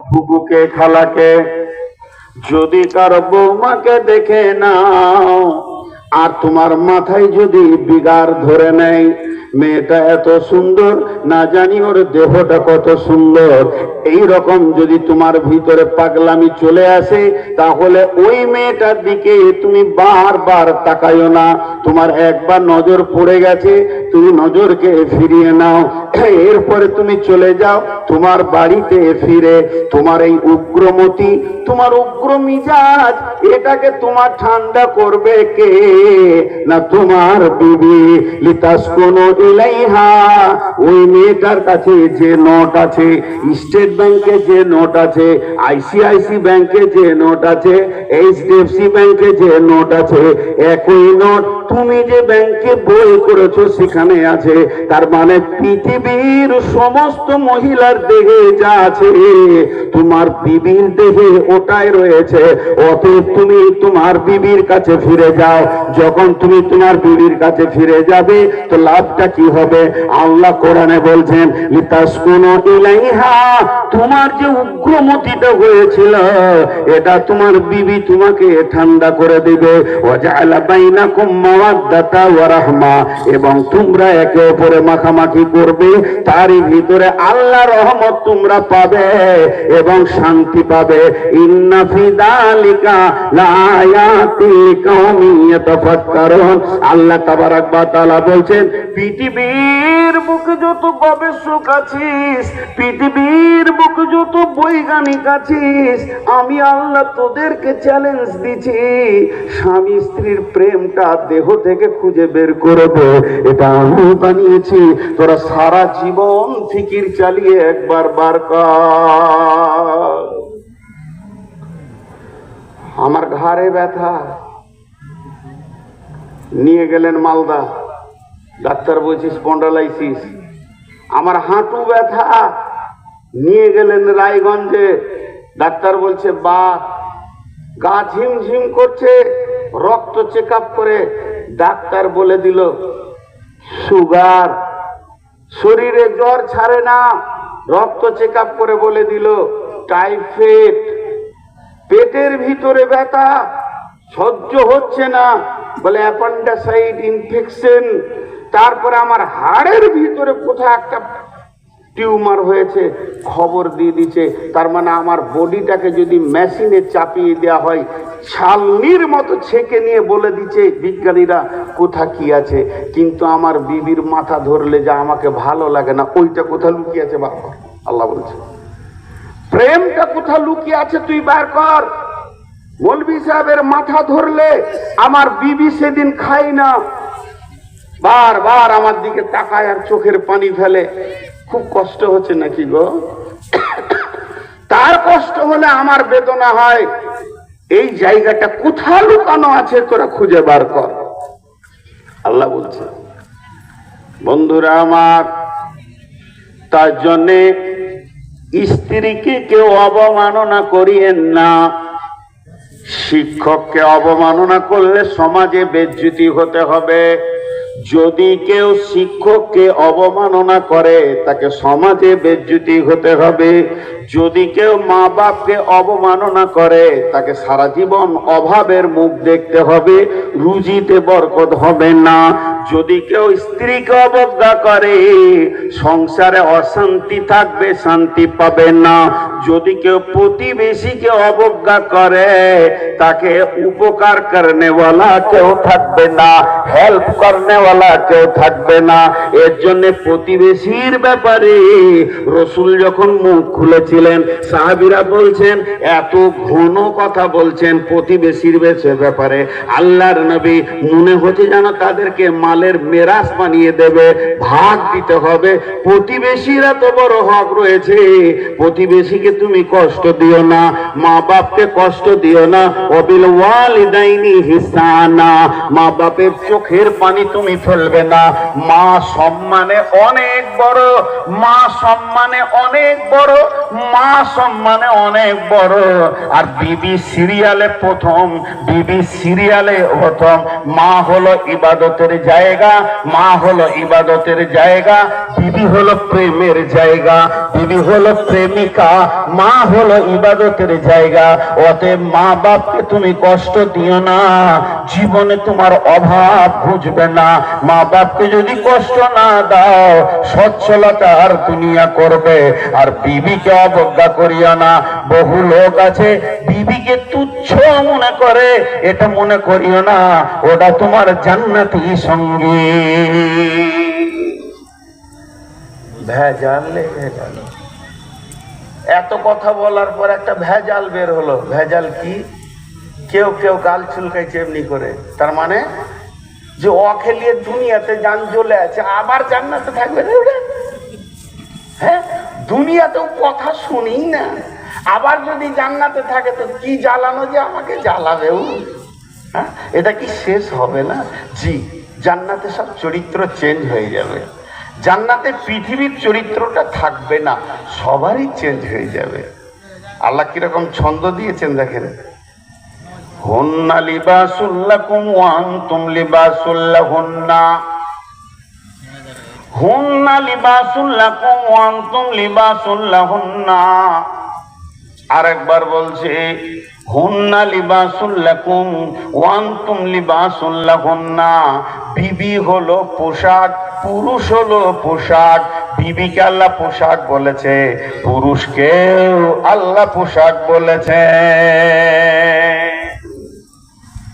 ফুকুকে খালাকে, যদি কার বৌমাকে দেখে নাও, আর তোমার মাথায় যদি বিগার ধরে নেয় মেয়েটা এত সুন্দর, না জানি ওর দেহটা কত সুন্দর। এই রকম যদি তোমার ভিতরে পাগলামি চলে আসে, তাহলে ওই মেয়েটার দিকে তুমি বারবার তাকাইও না। তোমার একবার নজর পড়ে গেছে, তুমি নজরকে ফিরিয়ে নাও। এরপরে তুমি চলে যাও, তোমার বাড়িতে ফিরে, তোমার এই উগ্রমতি, তোমার উগ্র মিজাজ এটাকে তোমার ঠান্ডা করবে কে? না তোমার বিবি লিতাস কোন ইলাইহা, ওই মেয়েটার কাছে যে নোট আছে, স্টেট ব্যাংকে যে নোট আছে, আইসিআইসি ব্যাংকে যে নোট আছে, এইচডিএফসি ব্যাংকে যে নোট আছে, একই নোট তুমি যে ব্যাংকে বই করেছ সেখানে আছে। তার মানে পৃথিবীর সমস্ত মহিলার দেহে যা আছে, তোমার বিবির দেহে ওটাই রয়েছে। অতএব তুমি তোমার বিবির কাছে ফিরে যাও। যখন তুমি তোমার বিবির কাছে ফিরে যাবে, তো লাভটা কি হবে? আল্লাহ কোরআনে বলছেন, লিতাসকুনু ইলাইহা তোমার যে উগ্রমতিটা হয়েছিল, এটা তোমার বিবি তোমাকে ঠান্ডা করে দিবে। ওয়াজআলা বাইনাকুম মাওয়াদ্দাতা ওয়া রাহমা, এবং তোমরা একে অপরে মাখামাখি করবে, তারই ভিতরে আল্লাহ রহমত তোমরা পাবে এবং শান্তি পাবে। ইন্না ফি লায়াতি লিকাউমিন ইয়াতাফাক্কারুন। আল্লাহ তাবারাক ওয়া তাআলা বলছেন, পৃথিবীর বুকে যত গবেষক আছিস, পৃথিবীর বুকে যত বৈজ্ঞানিক আছিস, আমি আল্লাহ তোদেরকে চ্যালেঞ্জ দিছি স্বামী স্ত্রীর প্রেমটা দেহ থেকে খুঁজে বের করে দে। এটা আমি বানিয়েছি। তোরা সারা জীবন ফিকির চালিয়ে একবার বার আমার ঘাড়ে ব্যথা। নিয়ে গেলেন মালদা। ডাক্তার বলছি স্পন্ডালাইসিস। আমার হাঁটু ব্যথা। নিয়ে গেলেন রায়গঞ্জে। ডাক্তার বলছে বা গা ঝিমঝিম করছে, রক্ত চেক করে ডাক্তার বলে দিল, সুগার, শরীরে জ্বর ছাড়ে না। রক্ত চেক করে বলে দিল, টাইফয়েড, পেটের ভিতরে ব্যথা, সহ্য হচ্ছে না। বলে অ্যাপেন্ডাসাইড ইনফেকশন, তারপরে আমার হাড়ের ভিতরে কোথায় একটা টিউমার হয়েছে, খবর দিয়ে দিচ্ছে তার মানে আমার বডিটাকে যদি মেশিনে চাপিয়ে দেওয়া হয়, ছালনির মতো ছেঁকে নিয়ে বলে দিচ্ছে বিজ্ঞানীরা, কোথা কি আছে? কিন্তু আমার বিবির মাথা ধরলে যা আমাকে ভালো লাগে না, ওইটা কোথা লুকিয়ে আছে বার কর আল্লাহ বলছে। প্রেমটা কোথা লুকিয়ে আছে তুই বার কর। মৌলবি সাহেবের মাথা ধরলে আমার বিবি সেদিন খাই না। বারবার আমার দিকে তাকায় আর চোখের পানি ফেলে। খুব কষ্ট হচ্ছে নাকি গো? তার কষ্ট হলে আমার বেদনা হয়। এই জায়গাটা কোথা লুকানো আছে তোরা খুঁজে বার কর। আল্লাহ বলছে, বন্ধুরা আমার, তার জন্যে স্ত্রীকে কেউ অবমাননা করিয়েন না। শিক্ষককে অবমাননা করলে সমাজে বেজ্জুতি হতে হবে। যদি কেউ শিক্ষককে অবমাননা করে, তাকে সমাজে বেজ্জুতি হতে হবে। যদি কেউ মা বাপকে অবমাননা করে, তাকে সারা জীবন অভাবের মুখ দেখতে হবে, রুজিতে বরকত হবে না। যদি কেউ স্ত্রীকে অবজ্ঞা করে, সংসারে অশান্তি থাকবে, শান্তি পাবে না। যদি কেউ প্রতিবেশীকে অবজ্ঞা করে, তাকে উপকার করনেওয়ালা কেউ থাকবে না হেল্প করনেওয়ালা কেউ থাকবে না। এর জন্য প্রতিবেশীর ব্যাপারে রসুল যখন মুখ খুলেছিলেন, সাহাবিরা বলছেন, এত ঘন কথা বলছেন প্রতিবেশীর বেশে ব্যাপারে আল্লাহর নবী মনে হচ্ছে যেন তাদেরকে মালের মেরাজ বানিয়ে দেবে, ভাগ দিতে হবে। প্রতিবেশীরা তো বড় হক রয়েছে, প্রতিবেশীকে তুমি কষ্ট দিও না মা বাপকে কষ্ট দিও না অবিল ওয়ালিদাইনি হিসানা। মা বাপের চোখের পানি তুমি ফেলবে না। মা সম্মানে অনেক বড় মা সম্মানে অনেক বড় মা সম্মানে অনেক বড়। আর বিবি সিরিয়ালে প্রথম, বিবি সিরিয়ালে প্রথম। মা হলো ইবাদতের জায়গা, মা হলো ইবাদতের জায়গা, বিবি হলো প্রেমের জায়গা, বিবি হলো প্রেমিকা মা হলো ইবাদতের জায়গা, অতএব মা বাপকে তুমি কষ্ট দিও না, জীবনে তোমার অভাব বুঝবে না। মা বাপকে যদি কষ্ট না দাও সচ্ছলতার দুনিয়া করবে, আর বিবিকে অবজ্ঞা করিও না। বহু লোক আছে, বিবিকে তুচ্ছ মনে করে, এটা মনে করিও না, ওটা তোমার জান্নাতি সঙ্গী। ভেজাল ভেজাল এত কথা বলার পর একটা ভেজাল বের হলো। ভেজাল কি? কেউ কেউ গাল চুলকাইছে এমনি করে। তার মানে যে অখেলিয়ে দুনিয়াতে যান চলে আছে, আবার জান্নাতে থাকবে রে? হ্যাঁ? দুনিয়াতেও কথা শুনি না। আবার যদি জান্নাতে থাকে তো কি জ্বালানো যে আমাকে জ্বালাবে হ্যাঁ? এটা কি শেষ হবে না? জি, জান্নাতে সব চরিত্র চেঞ্জ হয়ে যাবে। জান্নাতে পৃথিবীর চরিত্রটা থাকবে না, সবারই চেঞ্জ হয়ে যাবে। আল্লাহ কীরকম ছন্দ দিয়েছেন দেখেন। হুন্না লিবাসুল্লাকুম ওয়া আনতুম লিবাসুল্লাহ হুন্না লিবাসুল্লাকুম লিবাসুল্লাহ আনতুম লিবাসুল্লাহুন্না আরেকবার বলছে, হুন্না লিবাসুল্লাকুম তুম আনতুম লিবাসুল্লাহুন্না বিবি হলো পোশাক, পুরুষ হলো পোশাক। বিবিকে আল্লাহ পোশাক বলেছে, পুরুষকেও আল্লাহ পোশাক বলেছে।